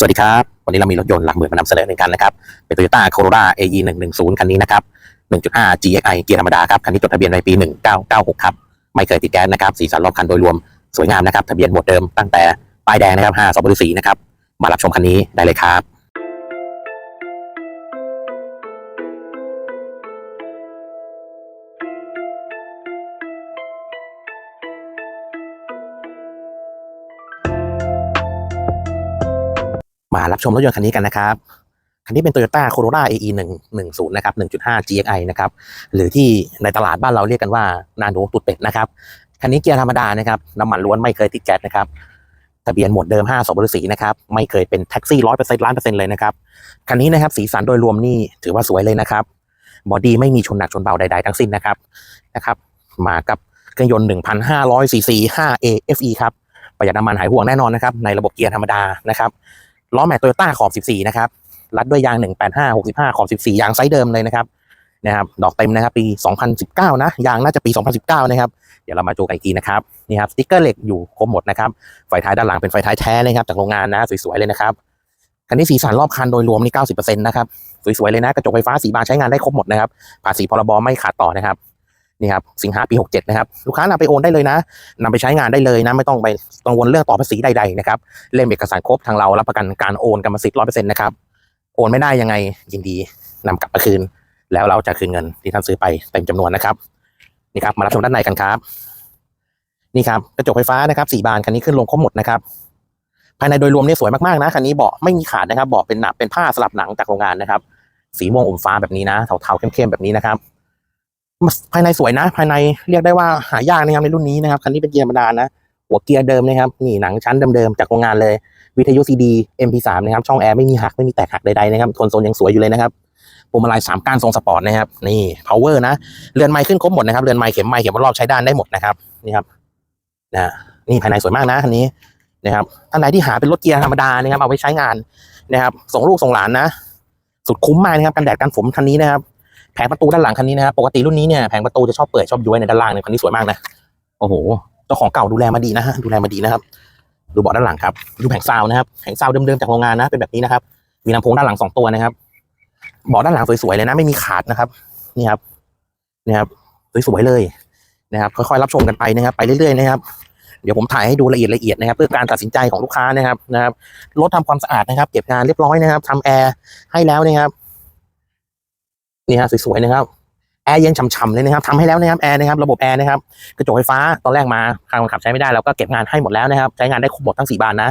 สวัสดีครับ วันนี้เรามีรถยนต์หลักหมื่นมานำเสนอหนึ่งคันนะครับ เป็น Toyota Corolla AE 110 คันนี้นะครับ 1.5 GXI เกียร์ธรรมดาครับ คันนี้จดทะเบียนในปี 1996 ครับ ไม่เคยติดแก๊สนะครับ สีสันรอบคันโดยรวมสวยงามนะครับ ทะเบียนหมดเดิมตั้งแต่ป้ายแดงนะครับ5 2 4นะครับ มารับชมคันนี้ได้เลยครับ รับชมรถยนต์คันนี้กันนะครับ คันนี้เป็น Toyota Corolla AE 110นะครับ1.5 GXI นะครับ หรือที่ในตลาดบ้านเราเรียกกันว่านาโนตุดเป็ดนะครับ คันนี้เกียร์ธรรมดานะครับ น้ำมันล้วนไม่เคยติดแก๊สนะครับทะเบียนหมวดเดิม 5 2บริสีนะครับ ไม่เคยเป็นแท็กซี่ร้อยเปอร์เซ็นต์ล้านเปอร์เซ็นต์เลยนะครับ คันนี้นะครับ สีสันโดยรวมนี่ถือว่าสวยเลยนะครับ บอดี้ไม่มีชนหนักชนเบาใดๆทั้งสิ้นนะครับ นะครับ มากับเครื่องยนต์ 1,500 cc 5 AFE ครับ ประหยัดน้ำมันหายห่วงแน่นอนนะครับ ในระบบเกียร์ธรรมดานะครับ ล้อแม็กโตโยต้าขอบ 14 นะครับ รัดด้วยยาง 185 65 ขอบ 14 ยางไซส์เดิมเลยนะครับ นะครับ ดอกเต็มนะครับ ปี 2019 นะ ยางน่าจะปี 2019 นะครับ เดี๋ยวเรามาดูกันอีกทีนะครับ นี่ครับสติ๊กเกอร์เหล็กอยู่ครบหมดนะครับ ไฟท้ายด้านหลังเป็นไฟท้ายแท้เลยครับ จากโรงงานนะ สวยๆ เลยนะครับ คันนี้สีสันรอบคันโดยรวมนี่ 90%นะครับ สวยๆ เลยนะ กระจกไฟฟ้าสีบานใช้งานได้ครบหมดนะครับ ภาษีพรบไม่ขาดต่อนะครับ นี่ครับสิงหาปี 67 นะครับ ลูกค้านำไปโอนได้เลยนะนำไปใช้งานได้เลยนะ ไม่ต้องไปกังวลเรื่องต่อภาษีใดๆนะครับเล่มเอกสารครบทางเรารับประกันการโอนกรรมสิทธิ์ร้อยเปอร์เซ็นต์นะครับโอนไม่ได้ยังไงยินดีนำกลับมาคืน แล้วเราจะคืนเงินที่ท่านซื้อไปเต็มจำนวนนะครับนี่ครับมารับชมด้านในกันครับ นี่ครับกระจกไฟฟ้านะครับสี่บานคันนี้ขึ้นลงครบหมดนะครับภายในโดยรวมเนี่ยสวยมากๆนะคันนี้เบาะไม่มีขาดนะครับเบาะเป็นหนักเป็นผ้าสลับหนังจากโรงงานนะครับ สีม่วงอมฟ้าแบบนี้นะเทาๆเข้มๆแบบนี้นะครับ ภายในสวยนะ ภายในเรียกได้ว่าหายากนะครับในรุ่นนี้นะครับคันนี้เป็นเกียร์ธรรมดานะ หัวเกียร์เดิมนะครับนี่หนังชั้นเดิมๆจากโรงงานเลย วิทยุซีดี MP3 นะครับช่องแอร์ไม่มีหักไม่มีแตกหักใดๆนะครับคนโซลยังสวยอยู่เลยนะครับพวงมาลัยสามก้านทรงสปอร์ตนะครับนี่ power นะเรือนไม้ขึ้นครบหมดนะครับเรือนไม้เข็มไม้เข็มรอบใช้ด้านได้หมดนะครับนี่ครับนะนี่ภายในสวยมากนะคันนี้นะครับท่านใดที่หาเป็นรถเกียร์ธรรมดานะครับเอาไว้ใช้งานนะครับส่งลูกส่งหลานนะ สุดคุ้มมากนะครับกันแดดกันฝนคันนี้นะครับ ผงประตูด้านหลังคันนี้นะครับปกติรุ่นนี้เนี่ยแผงประตูจะชอบเปิดชอบย้วยในด้านล่างเนี่ยคันนี้สวยมากนะโอ้โหเจ้าของเก่าดูแลมาดีนะฮะดูแลมาดีนะครับ ดูเบาะด้านหลังครับดูแผงซาวน์นะครับแผงซาวน์เดิมๆจากโรงงานนะเป็นแบบนี้นะครับ มีลำโพงด้านหลังสองตัวนะครับเบาะด้านหลังสวยๆเลยนะไม่มีขาดนะครับนี่ครับนี่ครับสวยๆเลยนะครับ ค่อยๆรับชมกันไปนะครับ ไปเรื่อยๆนะครับเดี๋ยวผมถ่ายให้ดูละเอียดละเอียดนะครับ เพื่อการตัดสินใจของลูกค้านะครับนะครับรถทำความสะอาดนะครับ เก็บงานเรียบร้อยนะครับทำแอร์ให้แล้วนะครับ นี่ฮะสวยๆนะครับแอร์เย็นฉ่ำๆเลยนะครับทำให้แล้วนะครับแอร์นะครับระบบแอร์นะครับกระจกไฟฟ้าตอนแรกมาทางคนขับใช้ไม่ได้เราก็เก็บงานให้หมดแล้วนะครับ ใช้งานได้ครบหมดทั้งสี่บานนะ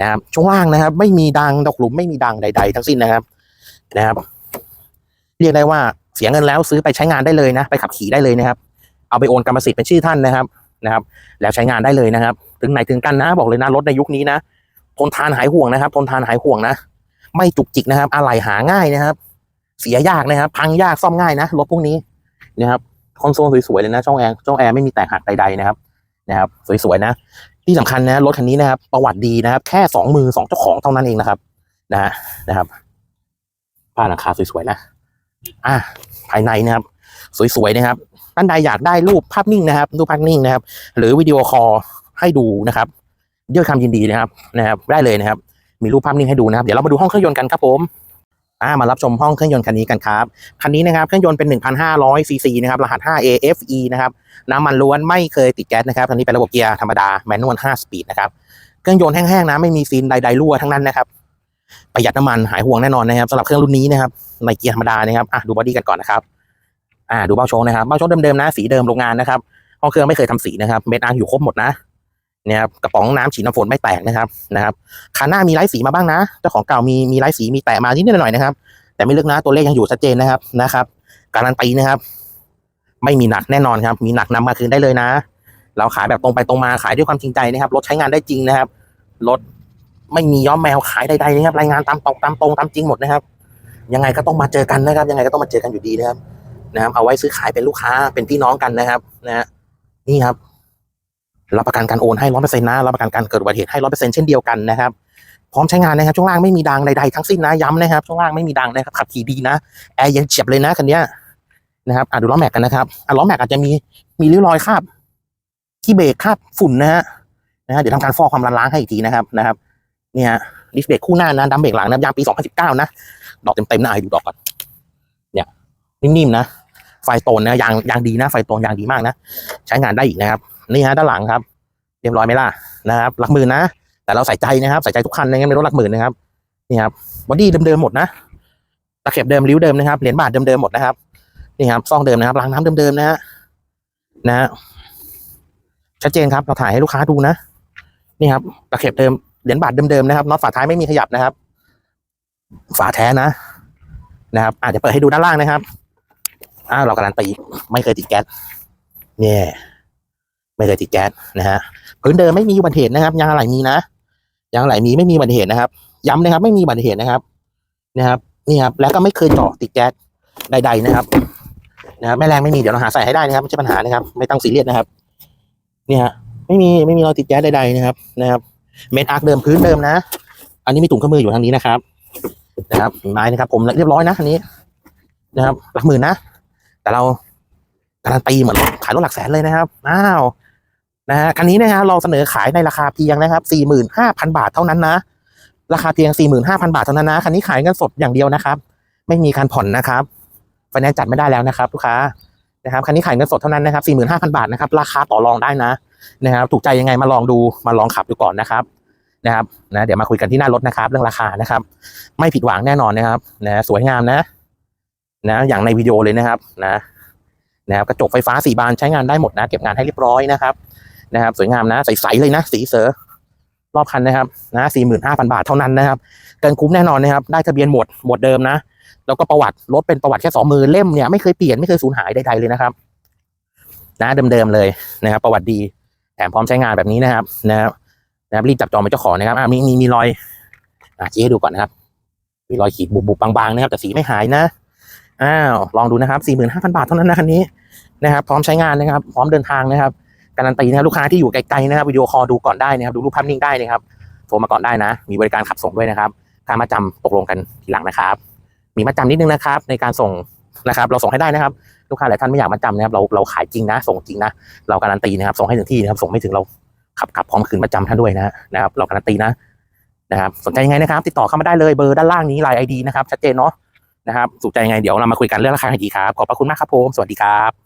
นะครับช่วงล่างนะครับ ไม่มีดังดอกหลุมไม่มีดังใด ๆ ทั้งสิ้นนะครับนะครับ เรียกได้ว่าเสียเงินแล้วซื้อไปใช้งานได้เลยนะ ไปขับขี่ได้เลยนะครับ เอาไปโอนกรรมสิทธิ์เป็นชื่อท่านนะครับนะครับ แล้วใช้งานได้เลยนะครับ ถึงไหนถึงกันนะ บอกเลยนะรถในยุคนี้นะทนทานหายห่วงนะครับทนทานหายห่วงนะ ไม่จุกจิกนะครับอะไหล่หาง่ายนะครับ เสียยากนะครับ พังยากซ่อมง่ายนะรถพวกนี้นะครับคอนโซลสวยๆเลยนะช่องแอร์ช่องแอร์ไม่มีแตกหักใดๆนะครับนะครับ สวยๆนะ ที่สำคัญนะรถคันนี้นะครับ ประวัติดีนะครับ แค่สองมือสองเจ้าของเท่านั้นเองนะครับนะฮะนะครับผ้าหลังคาสวยๆนะอะภายในนะครับ สวยๆนะครับท่านใดอยากได้รูปภาพนิ่งนะครับรูปภาพนิ่งนะครับ หรือวิดีโอคอลให้ดูนะครับด้วยคำยินดีนะครับนะครับ ได้เลยนะครับ มีรูปภาพนิ่งให้ดูนะครับ เดี๋ยวเรามาดูห้องเครื่องยนต์กันครับผม อ่ามารับชมห้องเครื่องยนต์คันนี้กันครับ คันนี้นะครับเครื่องยนต์เป็น 1,500ซีซีนะครับรหัส 5 AFE นะครับน้ำมันล้วนไม่เคยติดแก๊สนะครับคันนี้เป็นระบบเกียร์ธรรมดาแมนนวล5สปีดนะครับเครื่องยนต์แห้งๆนะไม่มีซีนใดๆรั่วทั้งนั้นนะครับประหยัดน้ำมันหายห่วงแน่นอนนะครับสำหรับเครื่องรุ่นนี้นะครับในเกียร์ธรรมดานะครับอะดูบอดี้กันก่อนนะครับอ่าดูเบ้าโชว์นะครับเบ้าโชว์เดิมๆนะสีเดิมโรงงานนะครับห้องเครื่องไม่เคยทำสีนะครับเม็ดอาร์อยู่ครบหมดนะ นี่ยครับกระป๋องน้ำฉีดน้ำฝนไม่แตกนะครับนะครับคันหน้ามีไร้สีมาบ้างนะ เจ้าของเก่ามีมีไร้สีมีแตะมานิดหน่อยนะครับ แต่ไม่ลึกนะตัวเลขยังอยู่ชัดเจนนะครับนะครับ การันตีนะครับ ไม่มีหนักแน่นอนครับ มีหนักนำมาคืนได้เลยนะ เราขายแบบตรงไปตรงมาขายด้วยความจริงใจนะครับรถใช้งานได้จริงนะครับรถไม่มีย้อมแมวขายใดๆนะครับ รายงานตามตรงตามตรงตามจริงหมดนะครับ ยังไงก็ต้องมาเจอกันนะครับ ยังไงก็ต้องมาเจอกันอยู่ดีนะครับ นะครับ เอาไว้ซื้อขายเป็นลูกค้าเป็นพี่น้องกันนะครับ นะฮะนี่ครับ รับประกันการโอนให้ร้อยเปอร์เซ็นต์นะรับประกันการเกิดอุบัติเหตุให้ร้อยเปอร์เซ็นต์เช่นเดียวกันนะครับพร้อมใช้งานนะครับช่วงล่างไม่มีดังใดๆทั้งสิ้นนะย้ำนะครับช่วงล่างไม่มีดังนะครับขับขี่ดีนะแอร์เย็นเฉียบเลยนะคันนี้นะครับอะดูล้อแม็กกันนะครับอะล้อแม็กอาจจะมีมีริ้วรอยคราบที่เบรกคราบฝุ่นนะฮะนะฮะเดี๋ยวทำการฟอกความร้อนล้างให้อีกทีนะครับนะครับเนี่ยดิสเบรกคู่หน้านะดัมเบรกหลังนะยางปี 2019 นะ ดอกเต็มๆนะให้ดูดอกก่อนเนี่ยนิ่มๆนะ ไฟโตนนะยางยางดีนะ ไฟโตนยางดีมากนะ ใช้งานได้อีกนะครับ นี่ฮะด้านหลังครับเรียบร้อยไหมล่ะนะครับ หลักหมื่นนะ แต่เราใส่ใจนะครับใส่ใจทุกคันนะครับในรถหลักหมื่นนะครับนี่ครับบอดี้เดิมๆหมดนะตะเข็บเดิมริ้วเดิมนะครับเหรียญบาทเดิมๆหมดนะครับนี่ครับซองเดิมนะครับรางน้ำเดิมๆนะฮะนะฮะชัดเจนครับเราถ่ายให้ลูกค้าดูนะนี่ครับตะเข็บเดิมเหรียญบาทเดิมๆนะครับน็อตฝาท้ายไม่มีขยับนะครับ ฝาแท้นะนะครับอาจจะเปิดให้ดูด้านล่างนะครับอ้าวเราการันตีไม่เคยติดแก๊สเนี่ย ไม่เคยติดแก๊สนะฮะพื้นเดิมไม่มีอุบัติเหตุนะครับ ยางอะไหล่มีนะยางอะไหล่มีไม่มีอุบัติเหตุนะครับ ย้ำนะครับ ไม่มีอุบัติเหตุนะครับ นะครับ นี่ครับ แล้วก็ไม่เคยเจาะติดแก๊สใด ๆนะครับ นะครับแม่แรงไม่มีเดี๋ยวเราหาใส่ให้ได้นะครับไม่ใช่ปัญหานะครับ ไม่ต้องซีเรียสนะครับ เนี่ยฮะไม่มีไม่มีรอยติดแก๊สใดๆนะครับ นะครับ เมนอาร์คเดิมพื้นเดิมนะ อันนี้มีถุงเครื่อมืออยู่ทางนี้นะครับ นะครับไม้นะครับ ผมเรียบร้อยนะอันนี้นะครับหลักหมื่นนะแต่เราการันตีเหมือนขายรถหลักแสนเลยนะครับอ้าว นะฮะคันนี้นะฮะเราเสนอขายในราคาเพียงนะครับสี่หมื่นห้าพันบาทเท่านั้นนะ ราคาเพียงสี่หมื่นห้าพันบาทเท่านั้นนะคันนี้ขายเงินสดอย่างเดียวนะครับ ไม่มีการผ่อนนะครับไฟแนนซ์จัดไม่ได้แล้วนะครับลูกค้านะครับคันนี้ขายเงินสดเท่านั้นนะครับสี่หมื่นห้าพันบาทนะครับ ราคาต่อรองได้นะนะครับถูกใจยังไงมาลองดูมาลองขับดูก่อนนะครับนะครับนะเดี๋ยวมาคุยกันที่หน้ารถนะครับ เรื่องราคานะครับ ไม่ผิดหวังแน่นอนนะครับนะสวยงามนะ นะอย่างในวิดีโอเลยนะครับนะนะครับกระจกไฟฟ้าสี่บานใช้งานได้หมดนะ เก็บงานให้เรียบร้อยนะครับ นะครับ สวยงามนะใสๆเลยนะ สีเสือรอบคันนะครับนะสี่หมื่นห้าพันบาทเท่านั้นนะครับเกินคุ้มแน่นอนนะครับ ได้ทะเบียนหมดหมดเดิมนะ แล้วก็ประวัติรถเป็นประวัติแค่สองมือเล่มเนี่ยไม่เคยเปลี่ยนไม่เคยสูญหายใดๆเลยนะครับ นะเดิมๆเลยนะครับ ประวัติดีแถมพร้อมใช้งานแบบนี้นะครับ นะครับนะครับรีบจับจองเป็นเจ้าของนะครับอะมีมีมีรอยอะชี้ให้ดูก่อนนะครับ มีรอยขีดบุบๆบางๆนะครับ แต่สีไม่หายนะอ้าวลองดูนะครับสี่หมื่นห้าพันบาทเท่านั้นนะคันนี้นะครับ พร้อมใช้งานนะครับ พร้อมเดินทางนะครับ การันตีนะครับลูกค้าที่อยู่ไกลๆนะครับวิดีโอคอลดูก่อนได้นะครับดูรูปภาพนิ่งได้นะครับโทรมาก่อนได้นะ มีบริการขับส่งด้วยนะครับค่ามาจำตกลงกันทีหลังนะครับ มีมาจำนิดนึงนะครับ ในการส่งนะครับ เราส่งให้ได้นะครับ ลูกค้าหลายท่านไม่อยากมาจำนะครับเราเราขายจริงนะ ส่งจริงนะ เราการันตีนะครับ ส่งให้ถึงที่นะครับ ส่งไม่ถึงเราขับกลับพร้อมคืนมาจำท่านด้วยนะนะครับ เราการันตีนะนะครับ สนใจยังไงนะครับ ติดต่อเข้ามาได้เลยเบอร์ด้านล่างนี้ไลน์ไอดีนะครับชัดเจนเนาะนะครับสนใจยังไงเดี๋ยวเรามาคุยกันเรื่องราคาดีครับขอบพระคุณมากครับผมสวัสดีครับ